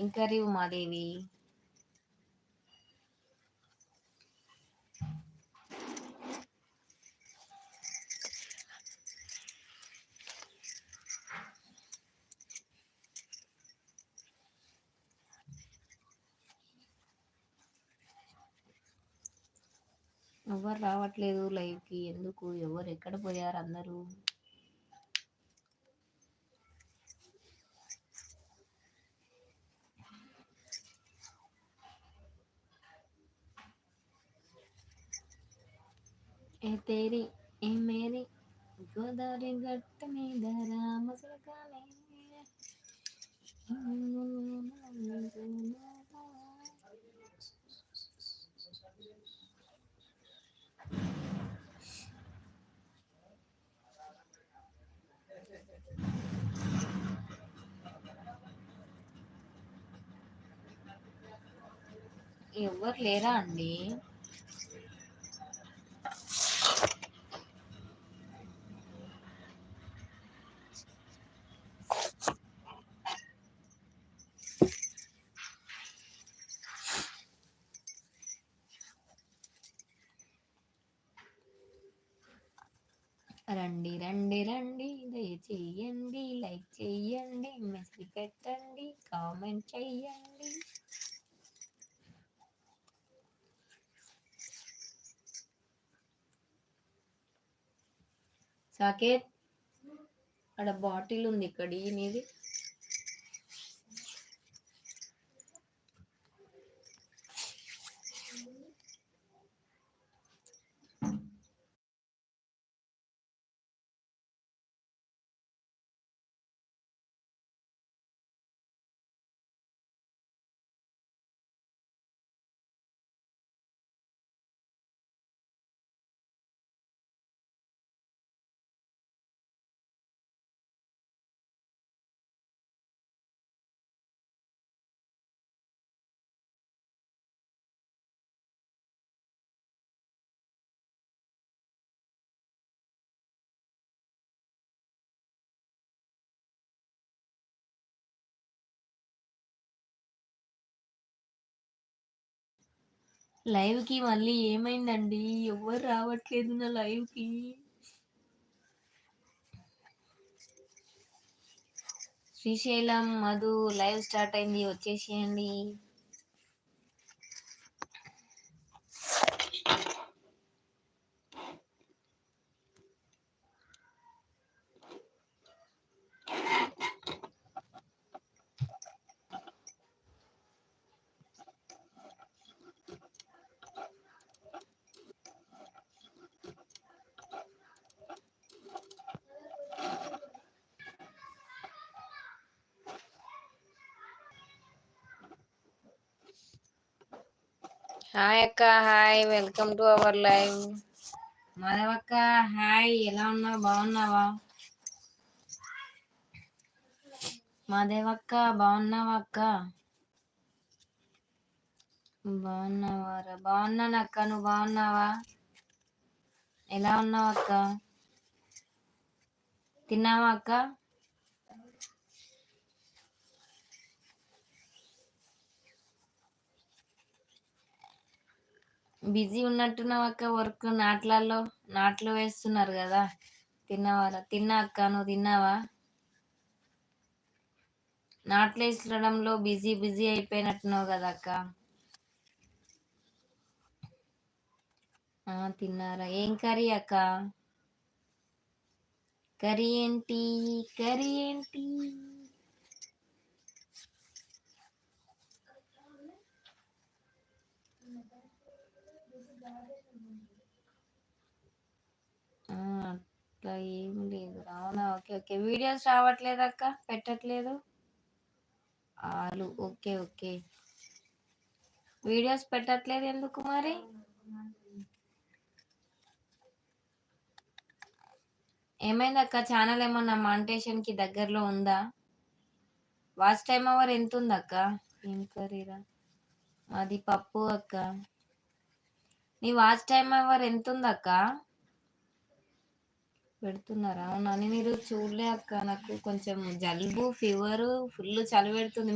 ఇంకరి ఉమాదేవి ఎవరు రావట్లేదు లైవ్కి ఎందుకు? ఎవరు ఎక్కడ పోయారు అందరూ? ఏ తేరి ఏ మేరీ గోదావరి గట్టు మీద రామసులకాలే ఎవరు లేరా అండి? రండి రండి రండి. దయచేయండి లైక్ చేయండి మెసేజ్ పెట్టండి కామెంట్ చేయండి. సాకేత్ అక్కడ బాటిల్ ఉంది ఇక్కడ నీది. లైవ్కి మళ్ళీ ఏమైందండి? ఎవరు రావట్లేదు నా లైవ్కి. శ్రీశైలం మధు లైవ్ స్టార్ట్ అయింది వచ్చేసేయండి. హాయ్ అక్క hi. Welcome to our live. మాధవక్క hi. ఎలా ఉన్నావు? బాగున్నావా? మాదేవక్క బాగున్నావా అక్క బాగున్నావారా? బాగున్నాను అక్క నువ్వు బాగున్నావా? ఎలా ఉన్నావు అక్క తిన్నావా అక్క బిజీ ఉన్నట్టున్నావు అక్క వర్క్ నాట్లలో నాట్లు వేస్తున్నారు కదా. తిన్నవారా? తిన్నా అక్క నువ్వు తిన్నావా? నాట్లు వేసడంలో బిజీ బిజీ అయిపోయినట్టున్నావు కదా అక్క. తిన్నారా? ఏం కర్రీ అక్క? కర్రీ ఏంటి? కర్రీ ఏంటి? అట్లా ఏం లేదు. అవునా? Okay okay. వీడియోస్ రావట్లేదు అక్క? పెట్టట్లేదు? ఆలు. Okay okay. వీడియోస్ పెట్టట్లేదు ఎందుకు మరి? ఏమైంది అక్క? ఛానల్ ఏమన్నా మాంటేషన్కి దగ్గరలో ఉందా? వాచ్ టైం అవర్ ఎంత ఉంది అక్క? ఏం కర్రీరా? అది పప్పు అక్క. నీ వాచ్ టైం అవర్ ఎంత ఉంది అక్క? పెడుతున్నారా? అవునా నేను ఈరోజు చూడలే అక్క. నాకు కొంచెం జలుబు ఫీవర్ ఫుల్ చలి పెడుతుంది.